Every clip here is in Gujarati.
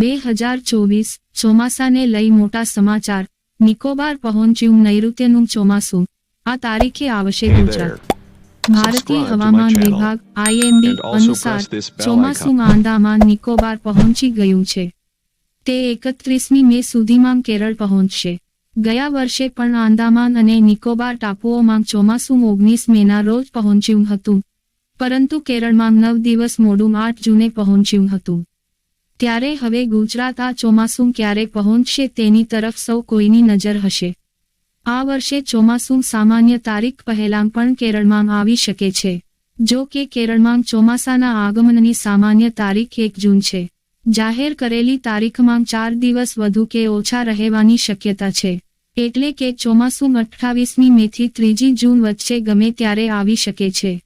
બે હજાર ચોવીસ ચોમાસાને લઈ મોટા સમાચાર. નિકોબાર પહોંચ્યું નૈઋત્યનું ચોમાસું. આ તારીખે આવશે ગુજરાત ભારતીય હવામાન વિભાગ આઈએમડી અનુસાર ચોમાસું આંદામાન નિકોબાર પહોંચી ગયું છે. તે એકત્રીસમી મે સુધીમાં કેરળ પહોંચશે. ગયા વર્ષે પણ આંદામાન અને નિકોબાર ટાપુઓમાં ચોમાસું ઓગણીસ મેના રોજ પહોંચ્યું હતું. પરંતુ કેરળમાં નવ દિવસ મોડું આઠ જૂને પહોંચ્યું હતું. ત્યારે હવે ગુજરાત આ ચોમાસું ક્યારે પહોંચશે તેની તરફ સૌ કોઈની નજર હશે. આ વર્ષે ચોમાસું સામાન્ય તારીખ પહેલાં પણ કેરળમાં આવી શકે છે. જો કે કેરળમાં ચોમાસાના આગમનની સામાન્ય તારીખ એક જૂન છે. જાહેર કરેલી તારીખમાં ચાર દિવસ વધુ કે ઓછા રહેવાની શક્યતા છે. એટલે કે ચોમાસું અઠ્ઠાવીસમી મેથી ત્રીજી જૂન વચ્ચે ગમે ત્યારે આવી શકે છે.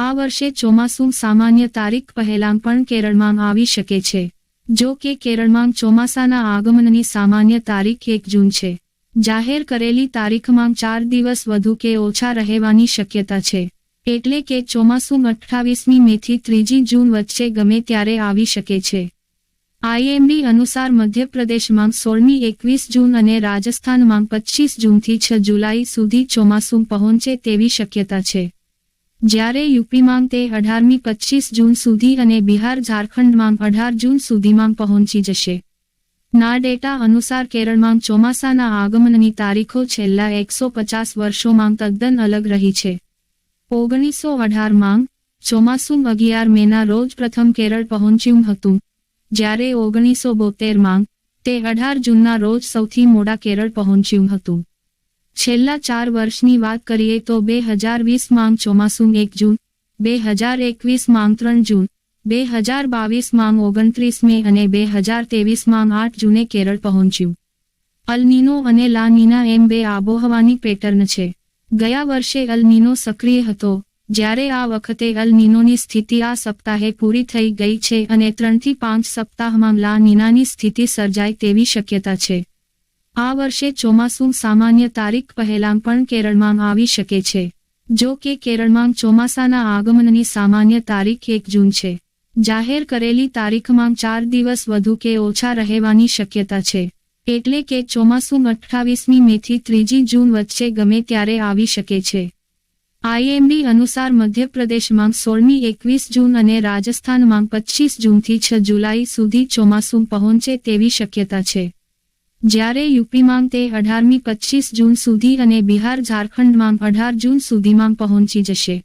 આ વર્ષે ચોમાસું સામાન્ય તારીખ પહેલાં પણ કેરળમાં આવી શકે છે. જો કે કેરળમાં ચોમાસાના આગમનની સામાન્ય તારીખ એક જૂન છે. જાહેર કરેલી તારીખમાં ચાર દિવસ વધુ કે ઓછા રહેવાની શક્યતા છે. એટલે કે ચોમાસું અઠ્ઠાવીસમી મેથી ત્રીજી જૂન વચ્ચે ગમે ત્યારે આવી શકે છે. આઈએમડી અનુસાર મધ્યપ્રદેશમાં સોળમી એકવીસ જૂન અને રાજસ્થાનમાં પચીસ જૂનથી છ જુલાઈ સુધી ચોમાસું પહોંચે તેવી શક્યતા છે. જ્યારે યુપીમાં તે અઢારમી પચીસ જૂન સુધી અને બિહાર ઝારખંડમાં અઢાર જૂન સુધીમાં પહોંચી જશે. ના ડેટા અનુસાર કેરળમાં ચોમાસાના આગમનની તારીખો છેલ્લા એકસો પચાસ વર્ષોમાં તદ્દન અલગ રહી છે. ઓગણીસો અઢારમાં ચોમાસું અગિયાર મેના રોજ પ્રથમ કેરળ પહોંચ્યું હતું. જ્યારે ઓગણીસો બોતેરમાં તે અઢાર જૂનના રોજ સૌથી મોડા કેરળ પહોંચ્યું હતું. છેલ્લા ચાર વર્ષની વાત કરીએ તો બે હજાર વીસમાં ચોમાસું એક જૂન, બે હજાર એકવીસમાં ત્રણ જૂન, બે હજાર બાવીસમાં ઓગણત્રીસ મે અને બે હજાર તેવીસમાં આઠ જૂને કેરળ પહોંચ્યું. અલનીનો અને લા નીના એમ બે આબોહવાની પેટર્ન છે. ગયા વર્ષે અલનીનો સક્રિય હતો, જ્યારે આ વખતે અલ નીનોની સ્થિતિ આ સપ્તાહે પૂરી થઈ ગઈ છે અને ત્રણથી પાંચ સપ્તાહમાં લાનીનાની સ્થિતિ સર્જાય તેવી શક્યતા છે. આ વર્ષે ચોમાસું સામાન્ય તારીખ પહેલાં પણ કેરળમાં આવી શકે છે. જો કે કેરળમાં ચોમાસાના આગમનની સામાન્ય તારીખ એક જૂન છે. જાહેર કરેલી તારીખમાં ચાર દિવસ વધુ કે ઓછા રહેવાની શક્યતા છે. એટલે કે ચોમાસું અઠ્ઠાવીસમી મેથી ત્રીજી જૂન વચ્ચે ગમે ત્યારે આવી શકે છે. આઈએમડી અનુસાર મધ્યપ્રદેશમાં સોળમી એકવીસ જૂન અને રાજસ્થાનમાં પચીસ જૂનથી છ જુલાઈ સુધી ચોમાસું પહોંચે તેવી શક્યતા છે. જ્યારે યુપીમાં તે અઢારમી પચીસ જૂન સુધી અને બિહાર ઝારખંડમાં અઢાર જૂન સુધીમાં પહોંચી જશે.